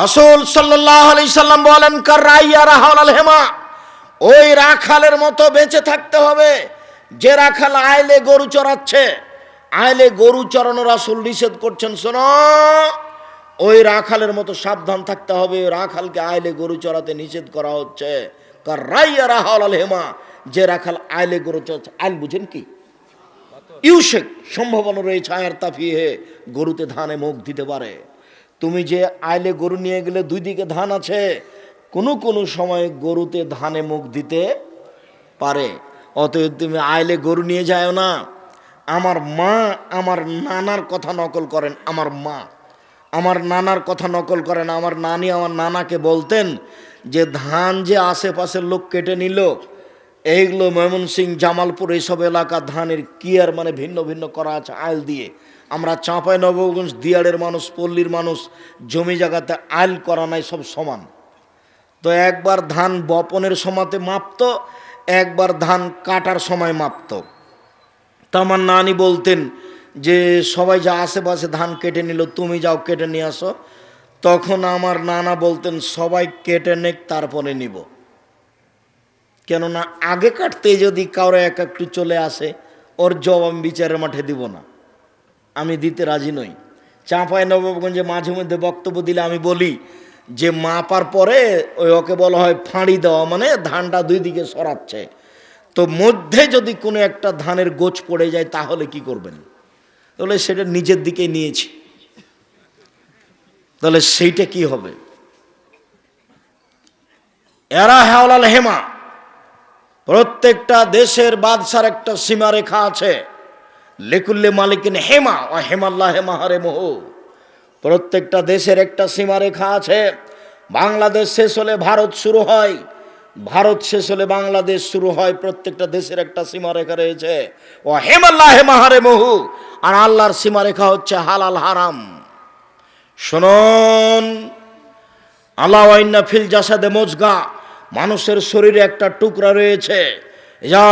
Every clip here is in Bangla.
রাসূল সাল্লাম বলেন রাইয়া রাহাল ওই রাখালের মতো বেঁচে থাকতে হবে, যে রাখাল আইলে গরু চড়াচ্ছে। আইলে গরু চড়ানো রাসূল নিষেধ করছেন, শোনো। ওই রাখালের মতো সাবধান থাকতে হবে, রাখালকে আইলে গরু চড়াতে নিষেধ করা হচ্ছে। রাইয়া রাহাল হেমা? যে রাখাল আইলে গরু চড়াচ্ছে, আইল বুঝেন কি? ইউসেক সম্ভাবনা রয়েছে আয়ার তাফিয়ে গরুতে ধানে মুখ দিতে পারে। তুমি যে আইলে গরু নিয়ে গেলে দুই দিকে ধান আছে, কোনো কোনো সময় গরুতে ধানে মুখ দিতে পারে। অতএব তুমি আইলে গরু নিয়ে যাও না। আমার মা আমার নানার কথা নকল করেন, আমার মা। আমার নানার কথা নকল করেন, আমার নানি আমার নানাকে বলতেন যে ধান যে আশেপাশের লোক কেটে নিল, এইগুলো ময়মনসিং জামালপুর, এইসব এলাকা ধানের কিয়ার মানে ভিন্ন ভিন্ন করা আছে আইল দিয়ে। আমরা চাঁপাই নবগঞ্জ দিয়াড়ের মানুষ, পল্লীর মানুষ, জমি জায়গাতে আইল করা নাই, সব সমান। তো একবার ধান বপনের সময়তে মাপতো, একবার ধান কাটার সময় মাপতো। তা আমার নানি বলতেন যে, সবাই যা আশেপাশে ধান কেটে নিল, তুমি যাও কেটে নিয়ে আসো। তখন আমার নানা বলতেন, সবাই কেটে নেক, তারপরে নিব। কেননা আগে কাটতে যদি কারও এক একটু চলে আসে, ওর জব আমি বিচারের মাঠে দিব না। আমি দিতে রাজি নই। চাঁপায় নবাবগঞ্জে মাঝে মধ্যে বক্তব্য দিলে আমি বলি যে মাপার পরে ওই ওকে বলা হয় ফাঁড়ি দেওয়া মানে ধানটা দুই দিকে সরাচ্ছে। তো মধ্যে যদি কোনো একটা ধানের গোছ পড়ে যায় তাহলে কি করবেন? তাহলে সেটা নিজের দিকে নিয়েছি। তাহলে সেইটা কি হবে? এরা হেওলাল হেমা। প্রত্যেকটা দেশের বাদশার একটা সীমারেখা আছে। লেকুল্লে মালিকিন হেমা, ও হেমাল্লাহ হেমা হারে মোহ। প্রত্যেকটা দেশের একটা সীমারেখা আছে। বাংলাদেশ শেষ হলে ভারত শুরু হয়। ভারত শেষ হলে বাংলাদেশ শুরু হয়। প্রত্যেকটা দেশের একটা সীমারেখা রয়েছে। ও হেমাল্লা হেমা হারে মহু। আর আল্লাহর সীমারেখা হচ্ছে হালাল হারাম। শুনুন। আল্লাহ ফিল জাসাদে মজগা। মানুষের শরীরে একটা টুকরা রয়েছে। যা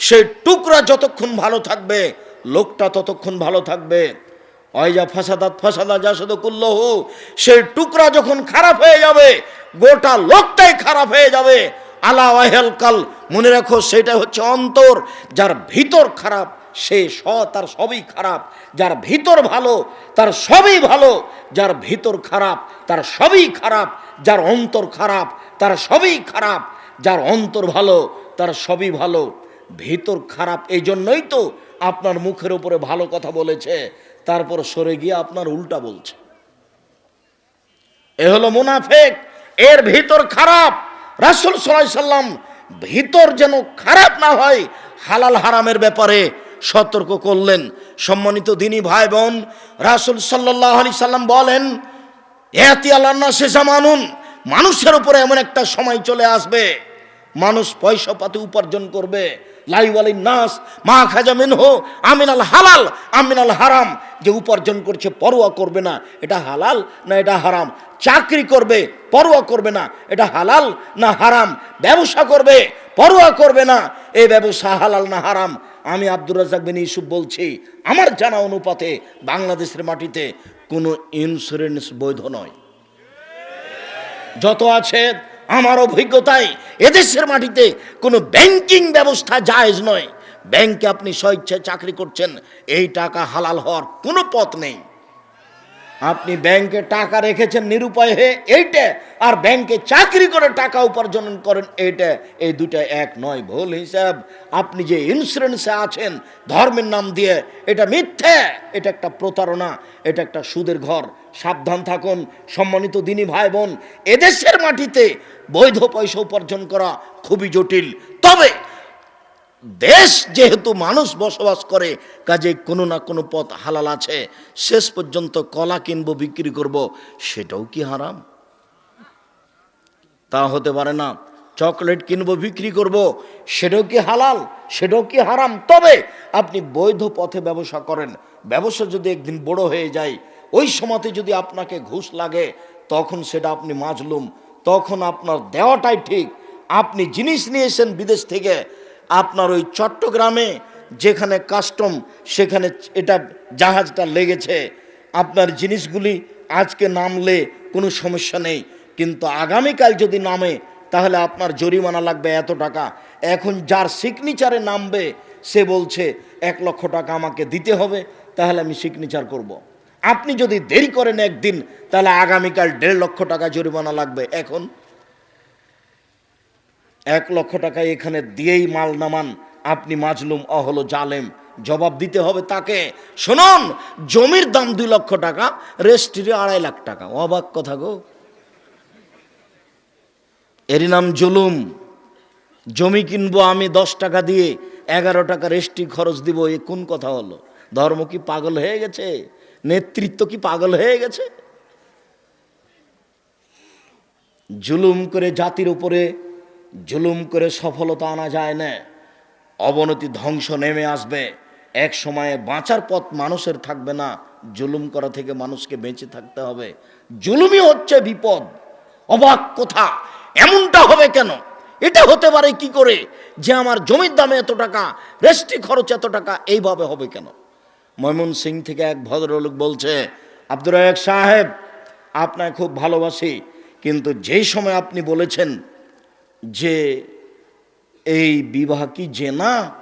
সেই টুকরা যতক্ষণ ভালো থাকবে, লোকটা ততক্ষণ ভালো থাকবে। যা ফাসাদাত ফাসাদা জাসদ কুল্লহু, সেই টুকরা যখন খারাপ হয়ে যাবে, গোটা লোকটাই খারাপ হয়ে যাবে। আলা ওয়াহেল কাল, মনে রাখো, সেটা হচ্ছে অন্তর। যার ভিতর খারাপ, সে স, তার সবই খারাপ। যার ভিতর ভালো, তার সবই ভালো। যার ভিতর খারাপ, তার সবই খারাপ। যার অন্তর খারাপ, তার সবই খারাপ। যার অন্তর ভালো, তার সবই ভালো, ভেতর খারাপ, এই জন্যই তো আপনার মুখের উপরে ভালো কথা বলেছে, তারপর সরে গিয়ে আপনার উল্টা বলছে। এ হলো মুনাফেক, এর ভিতর খারাপ, রাসুল সাল্লাম ভিতর যেন খারাপ না হয়, হালাল হারামের ব্যাপারে সতর্ক করলেন। সম্মানিত দিনী ভাই বোন রাসুল সাল্লাহ আলি সাল্লাম বলেন এহাতি আল্লাহ শেষা মানুন মানুষের উপরে এমন একটা সময় চলে আসবে, মানুষ পয়সা পাতি উপার্জন করবে। লাইওয়ালি নাস, মা খাজা মিনহো, আমিনাল হালাল, আমিনাল হারাম। যে উপার্জন করছে পরোয়া করবে না, এটা হালাল না এটা হারাম? চাকরি করবে, পরোয়া করবে না, এটা হালাল না হারাম? ব্যবসা করবে, পরোয়া করবে না এই ব্যবসা হালাল না হারাম? আমি আব্দুর রাজাক বিন ইউসুফ বলছি, আমার জানা অনুপাতে বাংলাদেশের মাটিতে কোনো ইন্স্যুরেন্স বৈধ নয়। যত আছে, আমার অভিজ্ঞতায় এদেশের মাটিতে কোনো ব্যাংকিং ব্যবস্থা জায়জ নয়। ব্যাংকে আপনি স্বেচ্ছায় চাকরি করছেন, এই টাকা হালাল হওয়ার কোনো পথ নেই। আপনি ব্যাংকে টাকা রেখেছেন নিরুপায় হয়ে, এইটা। আর ব্যাংকে চাকরি করে টাকা উপার্জন করেন, এইটা। এই দুটা এক নয়, ভুল হিসাব। আপনি যে ইন্স্যুরেন্সে আছেন, ধর্মের নাম দিয়ে, এটা মিথ্যে। এটা একটা প্রতারণা, এটা একটা সুদের ঘর। সাবধান থাকুন, সম্মানিত দিনী ভাই বোন এদেশের মাটিতে বৈধ পয়সা উপার্জন করা খুবই জটিল। তবে দেশ যেহেতু মানুষ বসবাস করে, কাজে কোনো না কোনো পথ হালাল আছে, শেষ পর্যন্ত কলা কিনবো, বিক্রি করব, সেটাও কি হারাম? তা হতে পারে না, চকলেট কিনবো, বিক্রি করব, সেটাও কি হালাল, সেটাও কি হারাম? তবে আপনি বৈধ পথে ব্যবসা করেন, ব্যবসা যদি একদিন বড় হয়ে যায়, ওই সময়তে যদি আপনাকে ঘুষ লাগে, তখন সেটা আপনি মাজলুম, তখন আপনার দেওয়াটাই ঠিক। আপনি জিনিস নিয়েছেন বিদেশ থেকে আপনার ওই চট্টগ্রামে যেখানে কাস্টম, সেখানে এটা জাহাজটা লেগেছে। আপনার জিনিসগুলি আজকে নামলে কোনো সমস্যা নেই। কিন্তু আগামীকাল যদি নামে, তাহলে আপনার জরিমানা লাগবে এত টাকা। এখন যার সিগনেচারে নামবে, সে বলছে, এক লক্ষ টাকা আমাকে দিতে হবে, তাহলে আমি সিগনেচার করব। আপনি যদি দেরি করেন একদিন, তাহলে আগামীকাল দেড় লক্ষ টাকা জরিমানা লাগবে। এখন এক লক্ষ টাকা এখানে দিয়েই মাল নামান। আপনি মাজলুম, অহলো জালেম। জবাব দিতে হবে তাকে। শুনুন, জমির দাম দুই লক্ষ টাকা, রেস্ট্রি আড়াই লাখ টাকা। অবাক কথা গো। এরই নাম জুলুম। জমি কিনবো আমি দশ টাকা দিয়ে, এগারো টাকা রেস্ট্রি খরচ দিব, এ কোন কথা হলো? ধর্ম কি পাগল হয়ে গেছে? নেতৃত্ব কি পাগল হয়ে গেছে? জুলুম করে জাতির উপরে জুলুম করে সফলতা আনা যায় না। অবনতি ধ্বংস নেমে আসবে। এক সময়ে বাঁচার পথ মানুষের থাকবে না। জুলুম করা থেকে মানুষকে বেঁচে থাকতে হবে। জুলুমই হচ্ছে বিপদ। অবাক কথা। এমনটা হবে কেন? এটা হতে পারে কি করে? যে আমার জমির দামে এত টাকা রেস্ট্রি খরচ এত টাকা, এইভাবে হবে কেন? ময়মন সিং থেকে এক ভদ্রলোক বলছে, আব্দুর সাহেব আপনাকে খুব ভালোবাসি, কিন্তু যেই সময় আপনি বলেছেন যে এই বিবাহ কি জেনা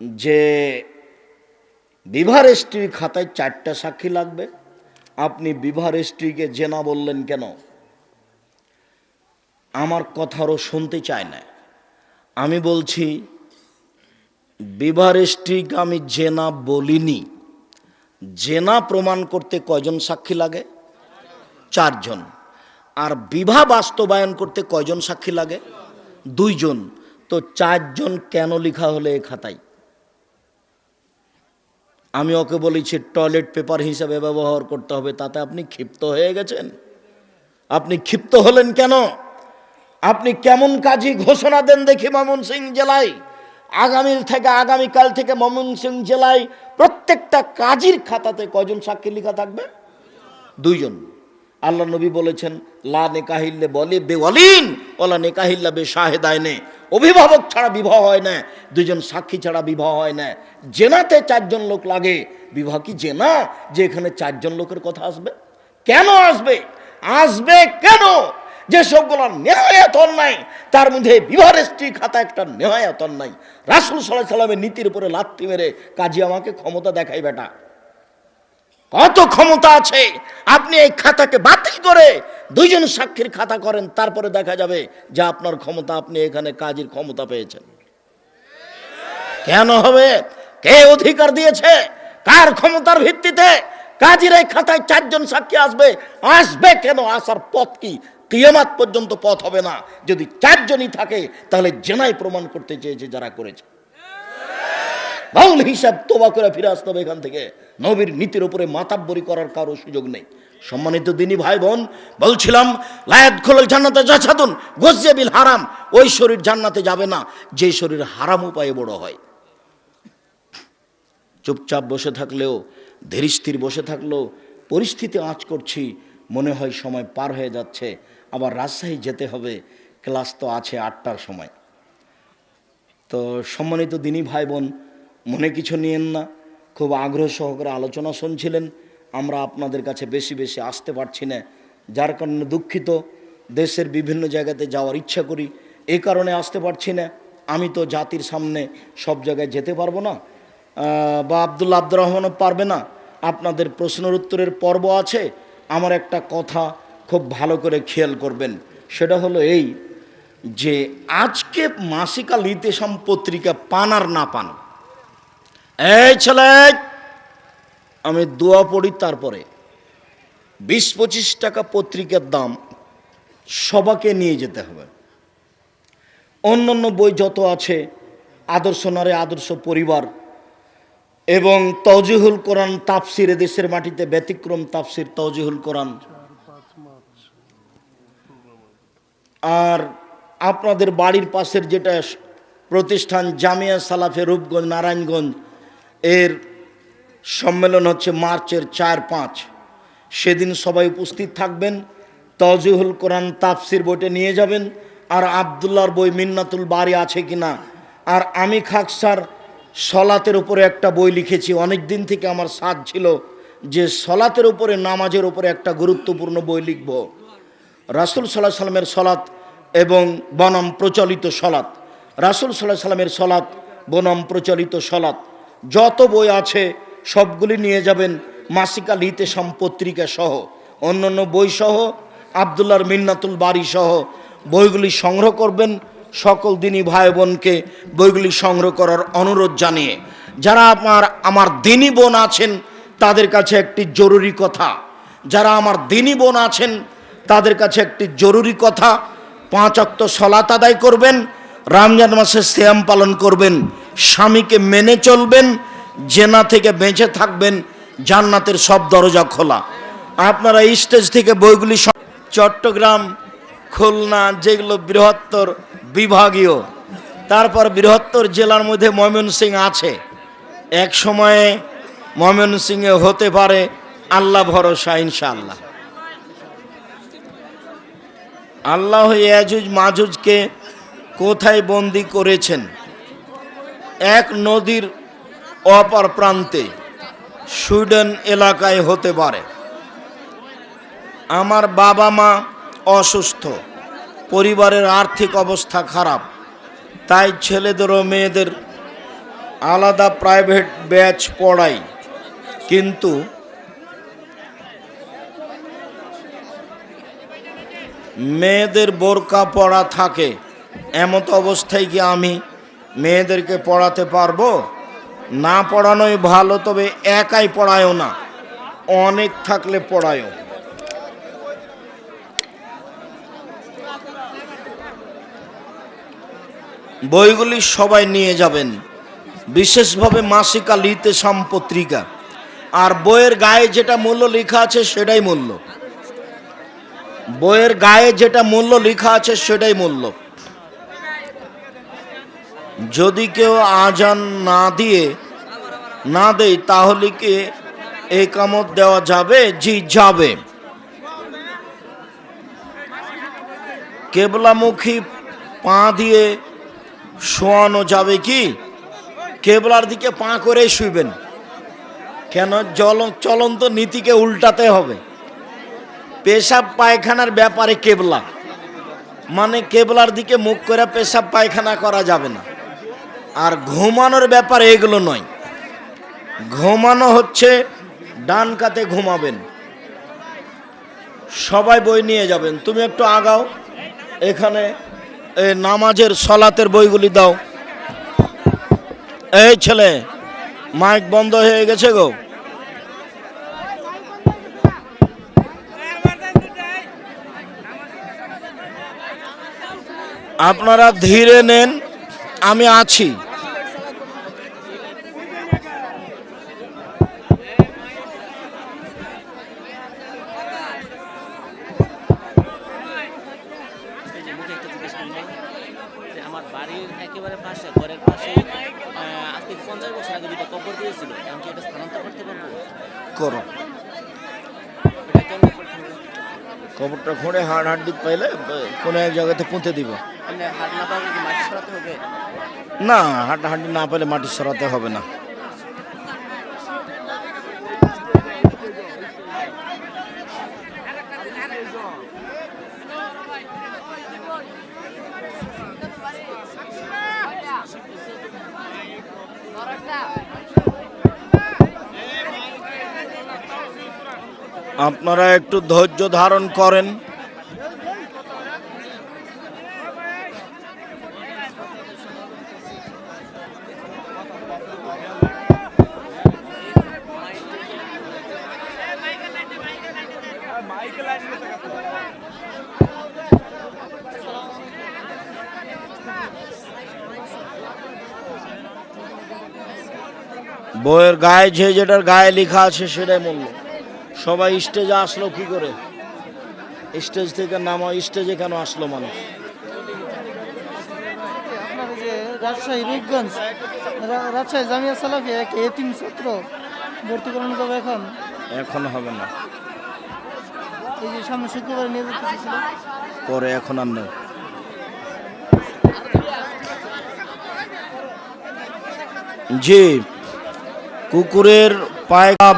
যে বিবাহ রেজিস্ট্রির খাতায় চারটা সাক্ষী লাগবে। আপনি বিবাহ রেজিস্ট্রিকে জেনা বললেন কেন? আমার কথারও শুনতে চায় না। আমি বলছি বিবাহ রেজিস্ট্রিকে আমি জেনা বলিনি জেনা প্রমাণ করতে কয়জন সাক্ষী লাগে? চারজন। আর বিবাহ বাস্তবায়ন করতে কয়জন সাক্ষী লাগে? দুইজন। তো চারজন কেন লেখা হলে এ খাতায়? আমি ওকে বলেছি, টয়লেট পেপার হিসাবে ব্যবহার করতে হবে, তাতে আপনি ক্ষিপ্ত হয়ে গেছেন? আপনি ক্ষিপ্ত হলেন কেন? আপনি কেমন কাজী ঘোষণা দেন দেখি ময়মনসিং জেলায়। আগামীল থেকে, আগামীকাল থেকে ময়মনসিং জেলায় প্রত্যেকটা কাজীর খাতাতে কয়জন সাক্ষী লেখা থাকবে? দুইজন। আল্লাহ নবী বলেছেন, লা নেকাহিল্লে বলে বেওয়ালিন ওলা নেকাহিল্লা বে শাহেদায় নে অভিভাবক ছাড়া বিবাহ হয় না দুজন সাক্ষী ছাড়া বিবাহ হয় না। জেনাতে চারজন লোক লাগে, বিবাহ কি জেনা? যে এখানে চারজন লোকের কথা আসবে? কেন আসবে? আসবে কেন? যে সবগুলো নেহায়াত অন্যায়, তার মধ্যে বিবাহ রেস্ট্রি খাতা একটা নেহায়াত অন্যায়। রাসুল সাল্লাহ সাল্লামের নীতির উপরে লাত্তি মেরে কাজী আমাকে ক্ষমতা দেখাই বেটা। কত ক্ষমতা আছে? আপনি এই খাতাকে বাতিল করে দুইজন সাক্ষীর খাতা করেন, তারপরে দেখা যাবে যে আপনার ক্ষমতা, আপনি এখানে কাজের ক্ষমতা পেয়েছেন। কেন হবে? কে অধিকার দিয়েছে? কার ক্ষমতার ভিত্তিতে কাজের এই খাতায় চারজন সাক্ষী আসবে? আসবে কেন? আসার পথ কি? কিয়ামাত পর্যন্ত পথ হবে না। যদি চারজনই থাকে, তাহলে জেনাই প্রমাণ করতে চেয়েছে যারা করেছে। বাউল হিসাব তোবা করে ফিরে আসতে হবে এখান থেকে। নবীর নীতির উপরে মাতাব্বরি করার কারও সুযোগ নেই। সম্মানিত দিনী ভাই বোন বলছিলাম, লায়াত খোল জান্নাতে যাছাদুন গজ্জাবিল হারাম। ওই শরীর জান্নাতে যাবে না, যে শরীর হারাম উপায়ে বড় হয়। চুপচাপ বসে থাকলেও ধীরস্থির বসে থাকলেও পরিস্থিতি আঁচ করছি, মনে হয় সময় পার হয়ে যাচ্ছে, আবার রাজশাহী যেতে হবে, ক্লাস তো আছে আটটার সময়। তো সম্মানিত দিনী ভাই বোন মনে কিছু নিয়েন না? খুব আগ্রহ সহকারে আলোচনা শুনছিলেন। আমরা আপনাদের কাছে বেশি বেশি আসতে পারছি না। যার কারণে দুঃখিত। দেশের বিভিন্ন জায়গাতে যাওয়ার ইচ্ছা করি। এই কারণে আসতে পারছি না। আমি তো জাতির সামনে সব জায়গায় যেতে পারব না। বা আবদুল্লা আব্দুর রহমানও পারবে না। আপনাদের প্রশ্নের উত্তরের পর্ব আছে। আমার একটা কথা খুব ভালো করে খেয়াল করবেন। সেটা হলো এই যে আজকে মাসিকা লিতেশাম পত্রিকা পান আর না পান। এই ছেলে আমি দোয়া পড়ি তারপরে। বিশ পঁচিশ টাকা পত্রিকার দাম সবাকে নিয়ে যেতে হবে। অন্যান্য বই যত আছে, আদর্শ নারে আদর্শ পরিবার এবং তজিহুল কোরআন তাফসির দেশের মাটিতে ব্যতিক্রম তাফসির তজিহুল কোরআন। আর আপনাদের বাড়ির পাশের যেটা প্রতিষ্ঠান জামিয়া সালাফে রূপগঞ্জ, নারায়ণগঞ্জ এর সম্মেলন হচ্ছে মার্চের চার পাঁচ। সেদিন সবাই উপস্থিত থাকবেন তজিহুল কোরআন তাফসির বইটা নিয়ে যাবেন, আর আবদুল্লাহর বই মিন্নাতুল বাড়ি আছে কিনা? আর আমি খাকসার সলাতের উপরে একটা বই লিখেছি অনেক দিন থেকে আমার সাথ ছিল যে সলাতের উপরে, নামাজের উপরে একটা গুরুত্বপূর্ণ বই লিখব। রাসুল সাল্লাহ সাল্লামের সলাৎ এবং বনম প্রচলিত সলাৎ। রাসুল সাল্লাহ সাল্লামের সলাৎ, বনম প্রচলিত সলাৎ। যত বই আছে, সবগুলি নিয়ে যাবেন মাসিকা লিতে সম্পত্রিকা সহ। অন্যান্য বই সহ আবদুল্লার মিন্নাতুল বাড়ি সহ, বইগুলি সংগ্রহ করবেন সকল দিনই ভাই বোনকে বইগুলি সংগ্রহ করার অনুরোধ জানিয়ে। যারা আমার আমার দিনী বোন আছেন, তাদের কাছে একটি জরুরি কথা। যারা আমার দিনী বোন আছেন, তাদের কাছে একটি জরুরি কথা। পাঁচ অক্ত সলাত আদায় করবেন, রমজান মাসে শ্যাম পালন করবেন। স্বামীকে মেনে চলবেন, জেনা থেকে বেঁচে থাকবেন, জান্নাতের সব দরজা খোলা। আপনারা স্টেজ থেকে বইগুলি সব- চট্টগ্রাম, খুলনা, যেগুলো বৃহত্তর বিভাগীয়, তারপর বৃহত্তর জেলার মধ্যে ময়মনসিং আছে। এক সময়ে ময়মনসিংহে হতে পারে, আল্লাহ ভরসা, ইনশাআল্লাহ। আল্লাহ ইয়াজুজ মাজুজকে কোথায় বন্দি করেছেন? এক নদীর অপর প্রান্তে সুইডেন এলাকায় হতে পারে। আমার বাবা মা অসুস্থ, পরিবারের আর্থিক অবস্থা খারাপ, তাই ছেলেদের ও মেয়েদের আলাদা প্রাইভেট ব্যাচ পড়াই। কিন্তু মেয়েদের বোরকা পড়া থাকে, এমত অবস্থায় কি আমি মেয়েদেরকে পড়াতে পারব? না পড়ানোই ভালো, তবে একাই পড়ায়ও না। অনেক থাকলে পড়ায়ও। বইগুলি সবাই নিয়ে যাবেন। বিশেষভাবে মাসিকা লিতে পত্রিকা আর বইয়ের গায়ে যেটা মূল্য লেখা আছে সেটাই মূল্য। বইয়ের গায়ে যেটা মূল্য লেখা আছে সেটাই মূল্য। যদি কেউ আজান না দিয়ে না দেয়, তাহলে কি একামত দেওয়া যাবে? জি, যাবে। কেবলামুখী পা দিয়ে শোয়ানো যাবে কি? কেবলার দিকে পা করে শুইবেন। কেন? জল, চলন্ত নীতিকে উল্টাতে হবে। পেশাব পায়খানার ব্যাপারে কেবলা। মানে কেবলার দিকে মুখ করে পেশাব পায়খানা করা যাবে না। আর ঘুমানোর ব্যাপার এগুলো নয়। ঘুমানো হচ্ছে, ডান কাতে ঘুমাবেন। সবাই বই নিয়ে যাবেন। তুমি একটু আগাও। এখানে নামাজের সলাতের বইগুলি দাও। এই ছেলে, মাইক বন্ধ হয়ে গেছে গো। আপনারা ধীরে নেন, আমি আছি মুখে একটা জিজ্ঞেস করল যে আমার বাড়ির একেবারে পাশে ঘরের পাশে আহ, আজকে পঞ্চাশ বছর আগে দুটো কবর দিয়েছিল আমি কি এটা স্থানান্তর করতে পারব করো এটা কেমন করতে হবে কবরটা খুঁড়ে হাড় হাড্ডি পাইলে কোনো এক জায়গাতে পুঁতে দিব। মানে না হাড্ডা হাড্ডি না পেলে মাটি সরাতে হবে না। আপনারা একটু ধৈর্য ধারণ করেন। বইয়ের গায়ে যে যেটার গায়ে লেখা আছে সেটাই মূল্য। সবাই স্টেজে আসলো কি করে? স্টেজ থেকে নামা স্টেজে কেন আসলো মানুষ? রাজশাহী রূপগঞ্জ রা- রাজশাহী জামিয়া সালাফিয়া এক এতিম ছাত্র ভর্তি করানো যাবে এখন? এখন হবে না। এই যে সামনে শুক্রবার নিয়ে যেতে পরে এখন আর নেই। জি। কুকুরের পায়খানা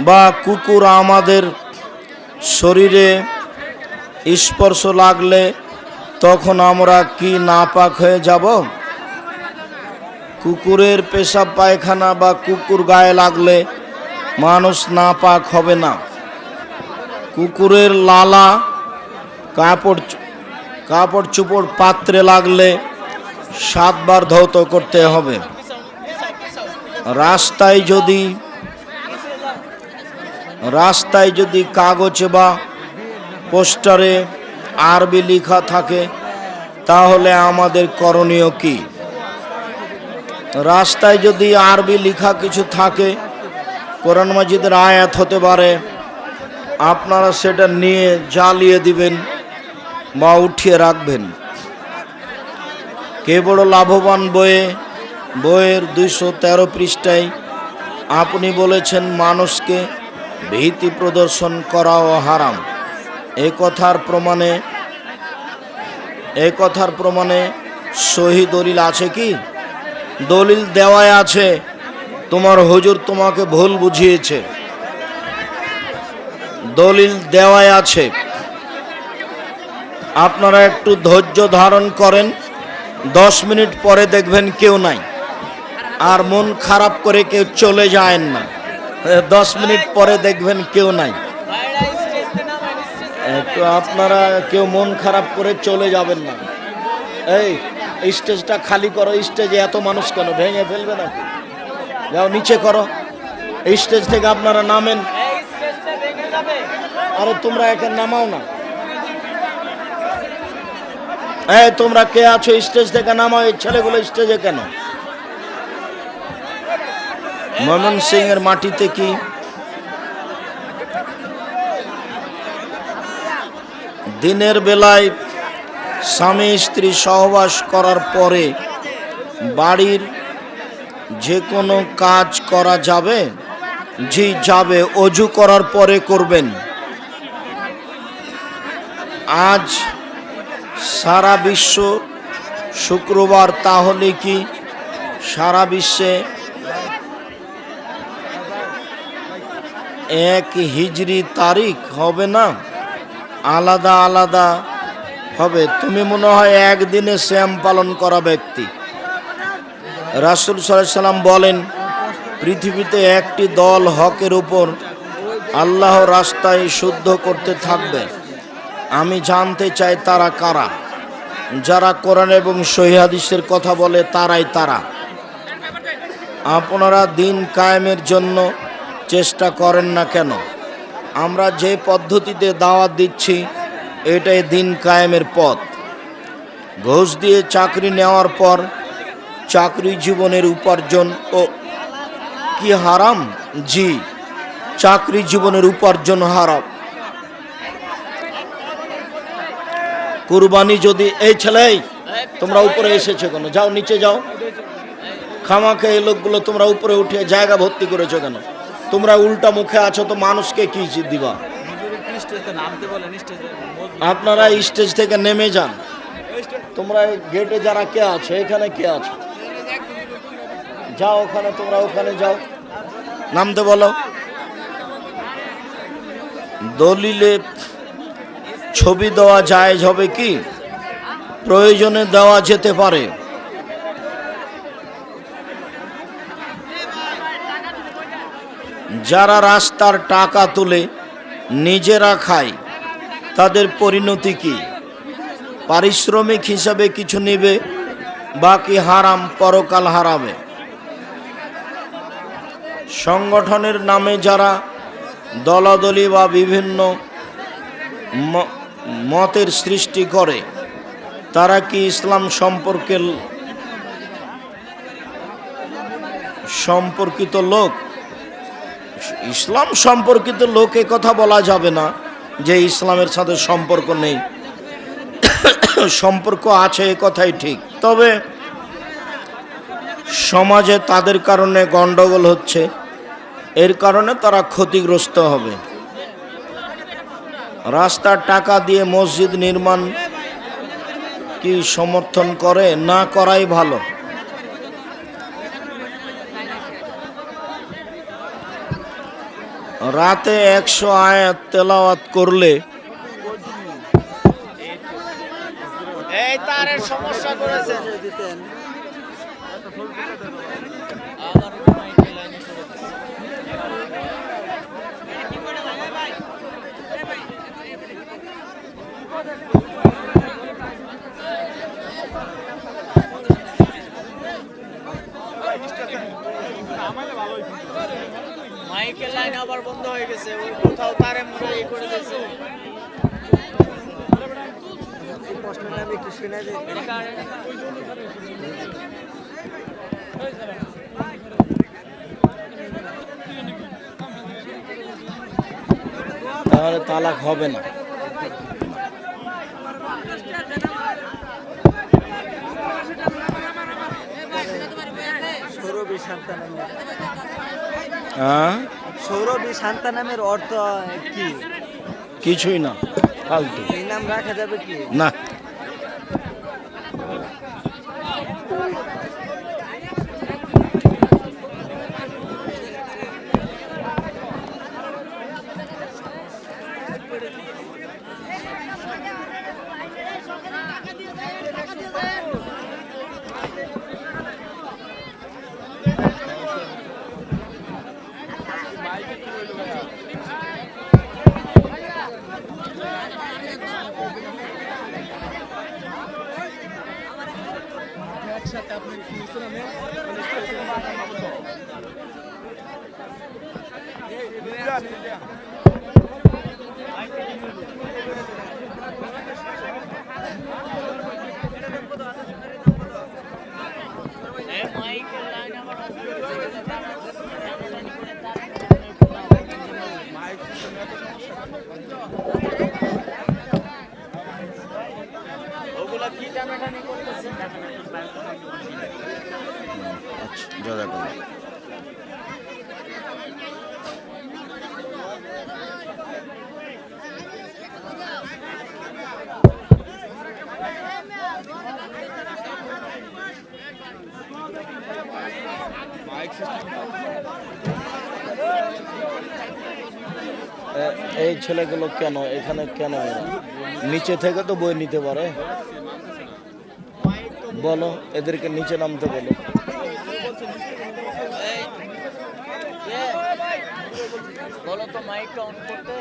বা কুকুর আমাদের শরীরে স্পর্শ লাগলে তখন আমরা কি নাপাক হয়ে যাব? কুকুরের পেশাব পায়খানা বা কুকুর গায়ে লাগলে মানুষ নাপাক হবে না। কুকুরের লালা, কাপড় কাপড় চুপড় পাত্রে লাগলে সাতবার ধৌত করতে হবে। রাস্তায় যদি রাস্তায় যদি কাগজে বা পোস্টারে আরবি লেখা থাকে, তাহলে আমাদের করণীয় কি? রাস্তায় যদি আরবি লেখা কিছু থাকে, কোরআন মাজিদের আয়াত হতে পারে, আপনারা সেটা নিয়ে জ্বালিয়ে দিবেন বা উঠিয়ে রাখবেন। কে বড় লাভবান বইয়ে বইয়ের দুইশো তেরো পৃষ্ঠায় আপনি বলেছেন, মানুষকে ভীতি প্রদর্শন করাও হারাম। এ কথার প্রমাণে, এ কথার প্রমাণে সহি দলিল আছে কি? দলিল দেওয়ায় আছে। তোমার হুজুর তোমাকে ভুল বুঝিয়েছে। দলিল দেওয়ায় আছে। আপনারা একটু ধৈর্য ধারণ করেন। দশ মিনিট পরে দেখবেন কেউ নাই। আর মন খারাপ করে কেউ চলে যায় না। দশ মিনিট পরে দেখবেন কেউ নাই। তো আপনারা কেউ মন খারাপ করে চলে যাবেন না। এই, স্টেজটা খালি করো, স্টেজে এত মানুষ কেন? ভেঙে ফেলবে না যাও, নিচে করো। এই স্টেজ থেকে আপনারা নামেন। আরে, তোমরা এখানে নামাও না। এই, তোমরা কে আছো? স্টেজ থেকে নামাও, এই ছেলেগুলো স্টেজে কেন? ময়মন সিং এর মাটিতে কি? দিনের বেলায় স্বামী স্ত্রী সহবাস করার পরে বাড়ির যে কোনো কাজ করা যাবে? জি, যাবে। অজু করার পরে করবেন। আজ সারা বিশ্ব শুক্রবার, তাহলে কি সারা বিশ্বে এক হিজরি তারিখ হবে না? আলাদা আলাদা হবে। তুমি মনে হয় একদিনে শ্যাম পালন করা ব্যক্তি। রাসুল সাল্লাম বলেন, পৃথিবীতে একটি দল হকের উপর আল্লাহ রাস্তায় শুদ্ধ করতে থাকবে। আমি জানতে চাই তারা কারা? যারা কোরআন এবং সহিহাদিসের কথা বলে তারাই তারা। আপনারা দিন কায়েমের জন্য চেষ্টা করেন না কেন? আমরা যে পদ্ধতিতে দাওয়াত দিচ্ছি এটাই দিন কায়েমের পথ। ঘোষ দিয়ে চাকরি নেওয়ার পর চাকরি জীবনের উপার্জন ও কি হারাম? জি চাকরি জীবনের উপার্জন হারাম। কুরবানি যদি এই ছেলে এই, তোমরা উপরে এসেছ কেন? যাও নিচে যাও। খামাকে এই লোকগুলো তোমরা উপরে উঠে জায়গা ভর্তি করেছ কেন? তোমরা উল্টা মুখে আছো, তো মানুষকে কি দিবা? আপনারা স্টেজ থেকে নেমে যান। তোমরা গেটে যারা কে আছো, এখানে কে আছো? যাও ওখানে, তোমরা ওখানে যাও। নামতে বলো। দলিলে ছবি দেওয়া জায়েজ হবে কি? প্রয়োজনে দেওয়া যেতে পারে। যারা রাস্তার টাকা তুলে নিজেরা খায়, তাদের পরিণতি কি? পারিশ্রমিক হিসাবে কিছু নেবে, বাকি হারাম পরকাল হারাবে সংগঠনের নামে যারা দলাদলি বা বিভিন্ন মতের সৃষ্টি করে, তারা কি ইসলাম সম্পর্কে সম্পর্কিত লোক? ইসলাম সম্পর্কিত লোকে কথা বলা যাবে না যে ইসলামের সাথে সম্পর্ক নেই। সম্পর্ক আছে এ কথাই ঠিক। তবে সমাজে তাদের কারণে গন্ডগোল হচ্ছে। এর কারণে তারা ক্ষতিগ্রস্ত হবে। রাস্তার টাকা দিয়ে মসজিদ নির্মাণ কি সমর্থন করে? না করাই ভালো। রাতে একশো আয়াত তেলাওয়াত করলে এই তারের সমস্যা করেছেন। মাইকের লাইন আবার বন্ধ হয়ে গেছে ওই কোথাও তারে মুড়ে এই করে দিয়েছে। প্রশ্নটা আমি একটু শুনে দিই তাহলে তালাক হবে না। সৌরভী শান্তানামের হ্যাঁ? সৌরভী শান্তানামের অর্থ কি? কিছুই না ফালতু। এই নাম রাখা যাবে কি? না। এই ছেলেগুলো কেন? এখানে কেন এরা? নিচে থেকে তো বই নিতে পারে। বলো এদেরকে নিচে নামতে বলো। বলো তো মাইকটা অন করতে।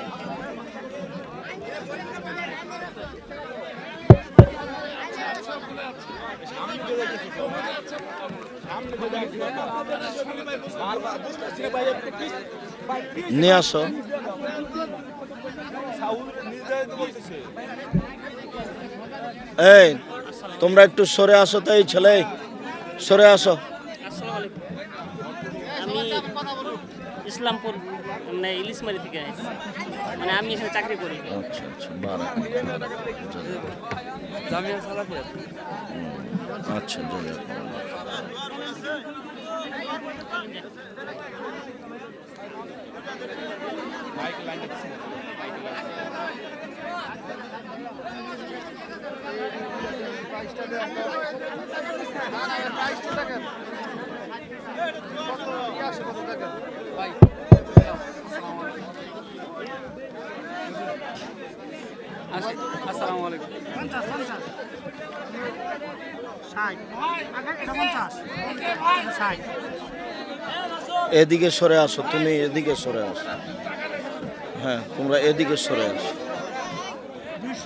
নিয়ে আসো। এই তোমরা একটু সরে আসো তো এই ছেলে। সরে আসো। আমি ইসলামপুর মানে ইলিশমারি থেকে মানে আমি এখানে চাকরি করি। আচ্ছা আচ্ছা বারা জামিয়া সালাফিয়া? আচ্ছা জাজাকাল্লাহ। এদিকে সরে আসো তুমি এদিকে সরে আসো। হ্যাঁ তোমরা এদিকে সরে আসো।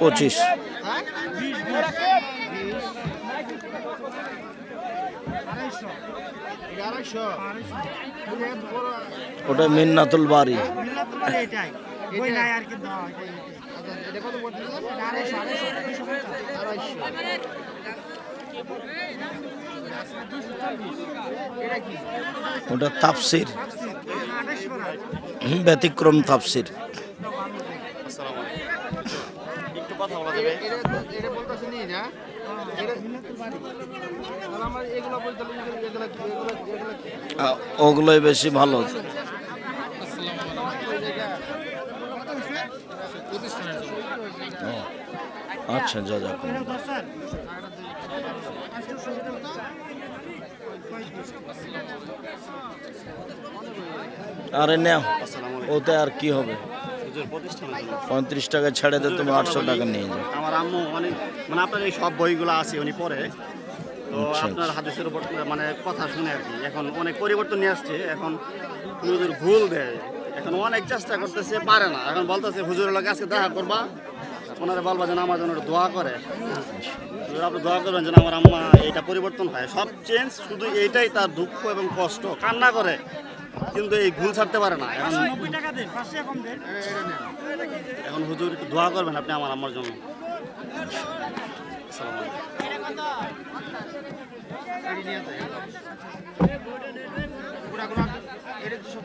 পঁচিশ। ওটা মিন্নাতুল বাড়ি ওটা তাপসির ব্যতিক্রম তাফসির একটু কথা বলা যাবে। ওগুলোই বেশি ভালো। আচ্ছা যা যা আরে নেও ওতে আর কি হবে? পঁয়ত্রিশ টাকা ছেড়ে দে তুমি আটশো টাকা নিয়ে যাও। আমার আম্মু অনেক মানে আপনার এই সব বইগুলো আছে উনি পড়ে। তো আচ্ছা, আপনার হাদিসের উপর মানে কথা শুনে আর কি। এখন অনেক পরিবর্তন নিয়ে আসছে। এখন হুজুর ভুল দেয় এখন অনেক চেষ্টা করতেছে পারে না। এখন বলতেছে হুজুরের লোক আজকে দেখা করবা। ওনারা বলবা যেন আমার জন্য দোয়া করে। আপনি দোয়া করবেন যেন আমার আম্মা এইটা পরিবর্তন হয়। সব চেঞ্জ শুধু এইটাই তার দুঃখ এবং কষ্ট। কান্না করে। কিন্তু এই ভুল ছাড়তে পারে না। এখন এখন হুজুর একটু দোয়া করবেন আপনি আমার আমার জন্য। এটা তো সব